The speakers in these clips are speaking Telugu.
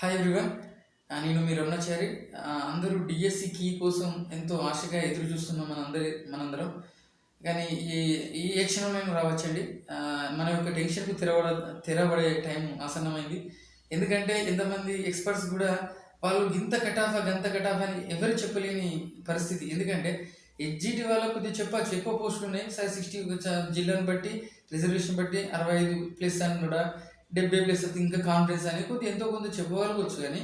హాయ్ ఎవ్రీవన్ నేను మీ రమణాచారి. అందరూ డిఎస్సి కీ కోసం ఎంతో ఆశగా ఎదురు చూస్తున్నాం మనందరి మనందరం. కానీ ఈ ఈ ఏ క్షణంలో రావచ్చండి. మన యొక్క టెన్షన్కు తెరవడ తెరబడే టైం ఆసన్నమైంది. ఎందుకంటే ఎంతమంది ఎక్స్పర్ట్స్ కూడా వాళ్ళు ఇంత కటాఫా గంత కటాఫా అని ఎవరు చెప్పలేని పరిస్థితి. ఎందుకంటే ఎగ్జిట్ వాళ్ళకు కొద్దిగా చెప్పచ్చు ఎక్కువ పోస్టులు ఉన్నాయి. సార్ సిక్స్టీ జిల్లాను బట్టి రిజర్వేషన్ బట్టి అరవై ఐదు ప్లేస్ అని కూడా డెబ్బై ప్లస్ ఇంకా కాన్ఫిడెన్స్ అని కొద్దిగా ఎంతో కొంత చెప్పగలగవచ్చు కానీ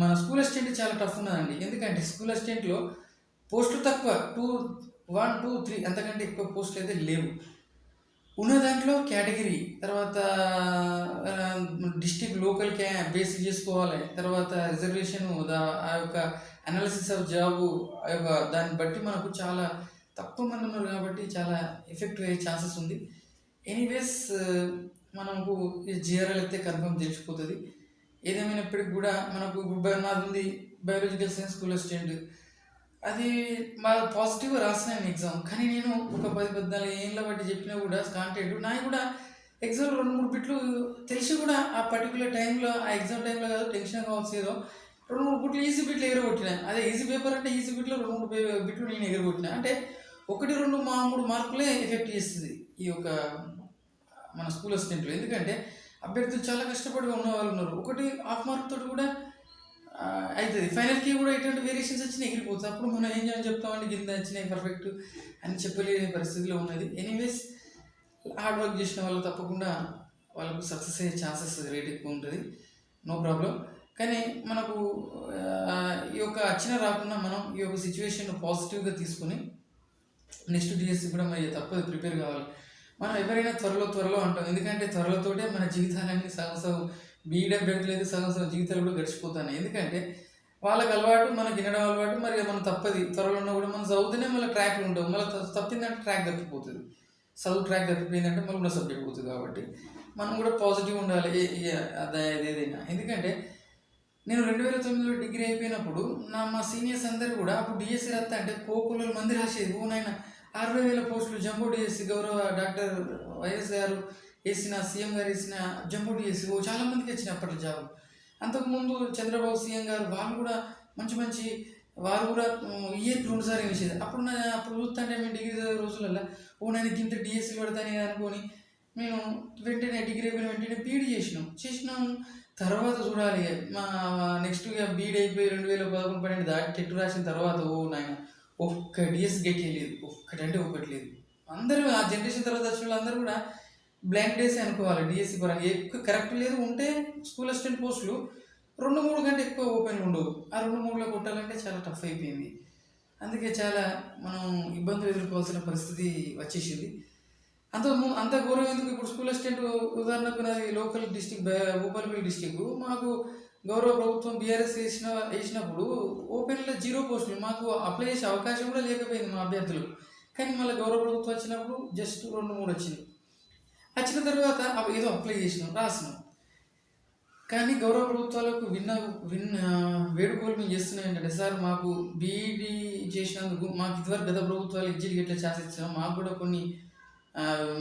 మన స్కూల్ అసిస్టెంట్ చాలా టఫ్ ఉన్నదండి. ఎందుకంటే స్కూల్ అసిస్టెంట్లో పోస్టులు తక్కువ. టూ వన్ టూ త్రీ అంతకంటే ఎక్కువ పోస్టులు అయితే లేవు. ఉన్న దాంట్లో కేటగిరీ తర్వాత డిస్టిక్ లోకల్ క్యా బేస్ చేసుకోవాలి. తర్వాత రిజర్వేషన్ ఆ యొక్క అనాలిసిస్ ఆఫ్ జాబ్ ఆ యొక్క దాన్ని బట్టి మనకు చాలా తక్కువ మంది ఉన్నారు కాబట్టి చాలా ఎఫెక్ట్ అయ్యే ఛాన్సెస్ ఉంది. ఎనీవేస్ మనకు జిఆర్ఎల్ అయితే కన్ఫర్మ్ తెలిసిపోతుంది. ఏదేమైనప్పటికి కూడా మనకు ఇప్పుడు నాది ఉంది బయాలజికల్ సైన్స్ స్కూల్ అసిస్టెంట్. అది మా పాజిటివ్ రాసినాను ఎగ్జామ్. కానీ నేను ఒక పది పద్నాలుగు ఏళ్ళ బట్టి చెప్పినా కూడా కాంటెంట్ నాకు కూడా ఎగ్జామ్ రెండు మూడు బిట్లు తెలిసి కూడా ఆ పర్టికులర్ టైంలో ఆ ఎగ్జామ్ టైంలో కాదు టెన్షన్ కావచ్చు ఏదో. రెండు మూడు బిట్లు ఈజీ బిట్లు ఎగరగొట్టినా. అదే ఈజీ పేపర్ అంటే ఈజీ బిట్లో రెండు మూడు బిట్లు నేను ఎగరగొట్టినా. అంటే ఒకటి రెండు మా మూడు మార్కులే ఎఫెక్ట్ చేస్తుంది ఈ యొక్క మన స్కూల్ అసిస్టెంట్లు. ఎందుకంటే అభ్యర్థులు చాలా కష్టపడి ఉన్న వాళ్ళు ఉన్నారు. ఒకటి హాఫ్ మార్క్ తోటి కూడా అవుతుంది ఫైనల్కి కూడా ఎటువంటి వేరియేషన్స్ వచ్చినా ఎగిరిపోతుంది. అప్పుడు మనం ఏం చేయని చెప్తామండి కింద వచ్చినాయి పర్ఫెక్ట్ అని చెప్పలేని పరిస్థితిలో ఉన్నది. ఎనీవేస్ హార్డ్ వర్క్ చేసిన వాళ్ళు తప్పకుండా వాళ్ళకు సక్సెస్ అయ్యే ఛాన్సెస్ రేట్ ఎక్కువ ఉంటుంది. నో ప్రాబ్లం కానీ మనకు ఈ యొక్క వచ్చిన రాకుండా మనం ఈ యొక్క సిచ్యువేషన్ పాజిటివ్గా తీసుకుని నెక్స్ట్ డిఎస్సి కూడా మరి తప్పదు. ప్రిపేర్ కావాలి. మనం ఎవరైనా త్వరలో త్వరలో అంటాం. ఎందుకంటే త్వరలతోటే మన జీవితాలన్నీ సగం సగం బీఈడి అభ్యర్థులు సగం సగం జీవితాలు కూడా గడిచిపోతాయి ఎందుకంటే వాళ్ళకి అలవాటు మనకి వినడం అలవాటు మరి మనం తప్పది. త్వరలో ఉన్నా కూడా మనం చదువుతూనే మళ్ళీ ట్రాక్లు ఉంటాం. మళ్ళీ తప్పిందంటే ట్రాక్ తప్పిపోతుంది. చదువు ట్రాక్ తప్పిపోయిందంటే మళ్ళీ ఉన్న సబ్జెక్ట్ పోతుంది కాబట్టి మనం కూడా పాజిటివ్ ఉండాలి. ఏదైనా ఎందుకంటే నేను రెండు వేల తొమ్మిదిలో డిగ్రీ అయిపోయినప్పుడు నా మా సీనియర్స్ అందరు కూడా అప్పుడు డిఎస్సీ రత్త అంటే కోకుల మంది రాసేది ఓ నాయన అరవై వేల పోస్టులు జంపు డిఎస్సి గౌరవ డాక్టర్ వైఎస్ గారు వేసిన సీఎం గారు వేసిన జంబో డిఎస్సీ. ఓ చాలా మందికి వచ్చిన అప్పట్లో జాబ్. అంతకుముందు చంద్రబాబు సీఎం గారు వాళ్ళు కూడా మంచి మంచి వారు కూడా ఇయర్ రెండుసార్లు వేసేది. అప్పుడు నా అప్పుడు చూస్తుంటే మేము డిగ్రీ చదివే రోజులలో ఓ నేను ఇంత డిఎస్సి పెడతానే అనుకొని నేను వెంటనే డిగ్రీ అయిపోయిన వెంటనే బీఈడి చేసినాం. చేసినాం. తర్వాత చూడాలి మా నెక్స్ట్ ఇక బీఈడి అయిపోయి రెండు వేల పదకొండు పన్నెండు దాటి టెట్ రాసిన తర్వాత ఓ నాయన ఒక్క డిఎస్ గట్టి లేదు. ఒక్కటంటే ఒకటి లేదు. అందరూ ఆ జనరేషన్ తర్వాత వచ్చిన వాళ్ళందరూ కూడా బ్లాంక్ డేస్ అనుకోవాలి డిఎస్సి పరంగా. ఎక్కువ కరెక్ట్ లేదు ఉంటే స్కూల్ అసిస్టెంట్ పోస్టులు రెండు మూడు కంటే ఎక్కువ ఓపెన్ ఉండవు. ఆ రెండు మూడులో కొట్టాలంటే చాలా టఫ్ అయిపోయింది. అందుకే చాలా మనం ఇబ్బందులు ఎదుర్కోవాల్సిన పరిస్థితి వచ్చేసింది. అంత అంత గౌరవం ఎందుకు? ఇప్పుడు స్కూల్ అసిస్టెంట్ ఉదాహరణకు నాది లోకల్ డిస్టిక్ భూపాలపల్లి డిస్టిక్ మాకు గౌరవ ప్రభుత్వం బీఆర్ఎస్ వేసిన వేసినప్పుడు ఓపెన్లో జీరో పోస్టులు మాకు అప్లై చేసే అవకాశం కూడా లేకపోయింది మా అభ్యర్థులు కానీ మళ్ళీ గౌరవ ప్రభుత్వం వచ్చినప్పుడు జస్ట్ రెండు మూడు వచ్చింది వచ్చిన తర్వాత ఏదో అప్లై చేసినాం రాసినాం. కానీ గౌరవ ప్రభుత్వాలకు విన్న విన్న వేడుకోలు మేము చేస్తున్నాయి ఏంటంటే సార్ మాకు బీఈడీ చేసినందుకు మాకు ఇదివరకు గత ప్రభుత్వాలు ఎగ్జిట్ గట్ల చేసిచ్చాం మాకు కూడా కొన్ని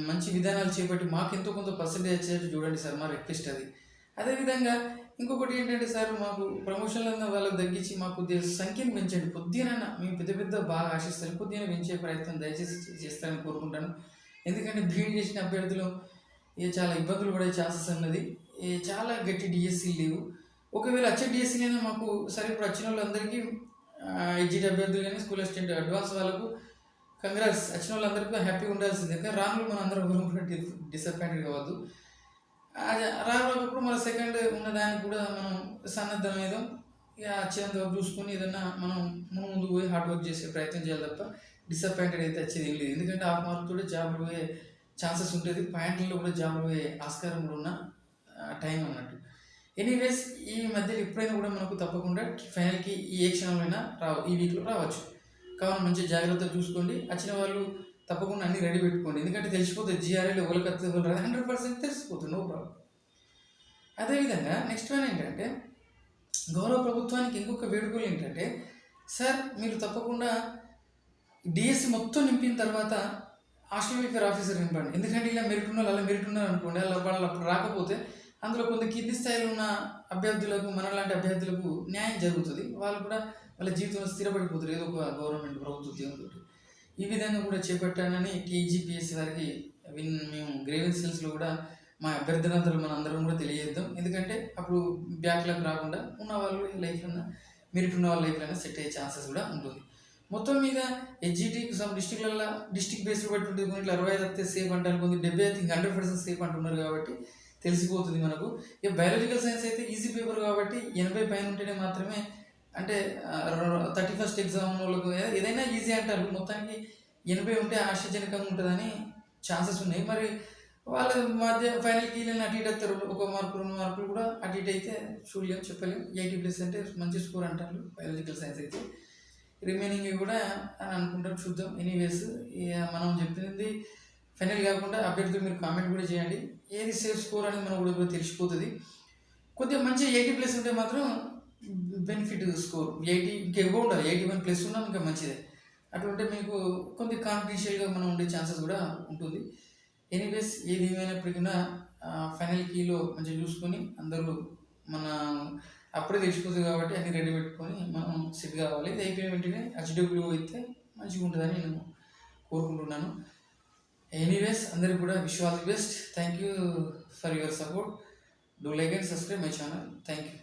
మంచి విధానాలు చేపట్టి మాకు ఎంతో కొంత పర్సెంటేజ్ వచ్చేటట్టు చూడండి సార్ మా రిక్వెస్ట్ అది. అదేవిధంగా ఇంకొకటి ఏంటంటే సార్ మాకు ప్రమోషన్లన్న వాళ్ళకి తగ్గించి మాకు కొద్దిగా సంఖ్యను పెంచండి. కొద్దిగానైనా మేము పెద్ద పెద్ద బాగా ఆశిస్తాను కొద్దిగా పెంచే ప్రయత్నం దయచేసి చేస్తారని కోరుకుంటాను. ఎందుకంటే బీఈడి చేసిన అభ్యర్థులు ఏ చాలా ఇబ్బందులు పడే ఛాన్సెస్ ఉన్నది. ఏ చాలా గట్టి డిఎస్సీ లేవు. ఒకవేళ వచ్చే డిఎస్సీలైనా మాకు సరే ఇప్పుడు వచ్చిన వాళ్ళందరికీ ఎగ్జిట్ అభ్యర్థులు కానీ స్కూల్ అసిస్టెంట్ అడ్వాన్స్ వాళ్ళకు కంగ్రాట్స్ వచ్చిన వాళ్ళందరికీ హ్యాపీగా ఉండాల్సిందే. కానీ రాను మన అందరం ఎవరు డిసప్పాయింటెడ్ కావద్దు. రాబోయేటప్పుడు మన సెకండ్ ఉన్న దానికి కూడా మనం సన్నద్ధం ఏదో ఇక వచ్చేంత వరకు చూసుకొని ఏదన్నా మనం ముందు ముందు పోయి హార్డ్ వర్క్ చేసే ప్రయత్నం చేయాలి తప్ప డిసప్పాయింటెడ్ అయితే వచ్చేది ఏం లేదు. ఎందుకంటే హాఫ్ మార్క్ తోటి జాబ్లు పోయే ఛాన్సెస్ ఉంటుంది పాయింట్లలో కూడా జాబ్లు పోయే ఆస్కారం కూడా ఉన్న టైం అన్నట్టు. ఎనీవేస్ ఈ మధ్యలో ఎప్పుడైనా కూడా మనకు తప్పకుండా ఫైనల్కి ఈ ఏ క్షణంలో రావు ఈ వీక్లో రావచ్చు. కావున మంచి జాగ్రత్తగా చూసుకోండి. వచ్చిన వాళ్ళు తప్పకుండా అన్ని రెడీ పెట్టుకోండి. ఎందుకంటే తెలిసిపోతుంది జిఆర్ఎల్ ఎవరికి హండ్రెడ్ పర్సెంట్ తెలిసిపోతుంది. నో అదేవిధంగా నెక్స్ట్ వన్ ఏంటంటే గౌరవ ప్రభుత్వానికి ఇంకొక వేడుకలు ఏంటంటే సార్ మీరు తప్పకుండా డిఎస్సి మొత్తం నింపిన తర్వాత హాస్టల్ వెల్ఫేర్ ఆఫీసర్ నింపండి. ఎందుకంటే ఇలా మెరిట్ ఉన్న అలా మెరిట్ ఉన్నారు అనుకోండి అలా వాళ్ళు అప్పుడు రాకపోతే అందులో కొంత కింది స్థాయిలో ఉన్న అభ్యర్థులకు మనలాంటి అభ్యర్థులకు న్యాయం జరుగుతుంది. వాళ్ళు కూడా వాళ్ళ జీవితంలో స్థిరపడిపోతారు ఏదో ఒక గవర్నమెంట్ ప్రభుత్వ ఉద్యోగంతో ఈ విధంగా కూడా చేపట్టానని కేజీపీఎస్సీ వారికి విన్ మేము గ్రేవెన్సెల్స్లో కూడా మా అభ్యర్థులందరూ మన అందరం కూడా తెలియజేద్దాం. ఎందుకంటే అప్పుడు బ్యాక్లాగ్ రాకుండా ఉన్న వాళ్ళు లైఫ్లో మెరిట్ ఉన్న వాళ్ళ లైఫ్లో సెట్ అయ్యే ఛాన్సెస్ కూడా ఉంటుంది. మొత్తం మీద హెచ్జిటి సమ్ డిస్టిక్లలో డిస్టిక్ బేస్డ్ బట్టి ఉంటుంది కొన్ని అరవై ఐదు వస్తే సేఫ్ అంటారు కొంత డెబ్బై ఐదు హండ్రెడ్ పర్సెంట్ సేఫ్ అంటున్నారు కాబట్టి తెలిసిపోతుంది మనకు. ఇక బయాలజికల్ సైన్స్ అయితే ఈజీ పేపర్ కాబట్టి ఎనభై పైన ఉంటేనే మాత్రమే అంటే థర్టీ ఫస్ట్ ఎగ్జామ్ వాళ్ళకు ఏదైనా ఈజీ అంటారు. మొత్తానికి ఎనభై ఉంటే ఆశాజనకంగా ఉంటుందని ఛాన్సెస్ ఉన్నాయి. మరి వాళ్ళ మధ్య ఫైనల్కి వెళ్ళిన అటు ఇటు వస్తారు ఒక మార్కు రెండు మార్కులు కూడా అటు ఇటు అయితే చూడలేము చెప్పలేము ఎయిటీ ప్లస్ అంటే మంచి స్కోర్ అంటారు. బయాలజికల్ సైన్స్ అయితే. రిమైనింగ్ కూడా అని అనుకుంటాం చూద్దాం. ఎనీవేస్ మనం చెప్పింది ఫైనల్ కాకుండా అభ్యర్థులు మీరు కామెంట్ కూడా చేయండి. ఏది సేఫ్ స్కోర్ అనేది మనకు కూడా తెలిసిపోతుంది. కొద్దిగా మంచి ఎయిటీ ప్లస్ ఉంటే మాత్రం బెనిఫిట్ స్కోర్ ఎయిటీ ఇంకా ఎక్కువ ఉండాలి. ఎయిటీ వన్ ప్లస్ ఉన్నా ఇంకా మంచిదే. అటువంటి మీకు కొంత కాన్ఫిడెన్షియల్గా మనం ఉండే ఛాన్సెస్ కూడా ఉంటుంది. ఎనీవేస్ ఏది ఏమైనప్పటికీ ఫైనల్ కీలో మంచిగా చూసుకొని అందరూ మన అప్పుడే తెలిసిపోతుంది కాబట్టి అన్ని రెడీ పెట్టుకొని మనం సెట్ కావాలి. ఇది అయిపోయిన వెంటనే హెచ్డబ్ల్యూ అయితే మంచిగా ఉంటుందని నేను కోరుకుంటున్నాను. ఎనీవేస్ అందరికి కూడా wish all the best thank you for your support do like and subscribe my channel thank you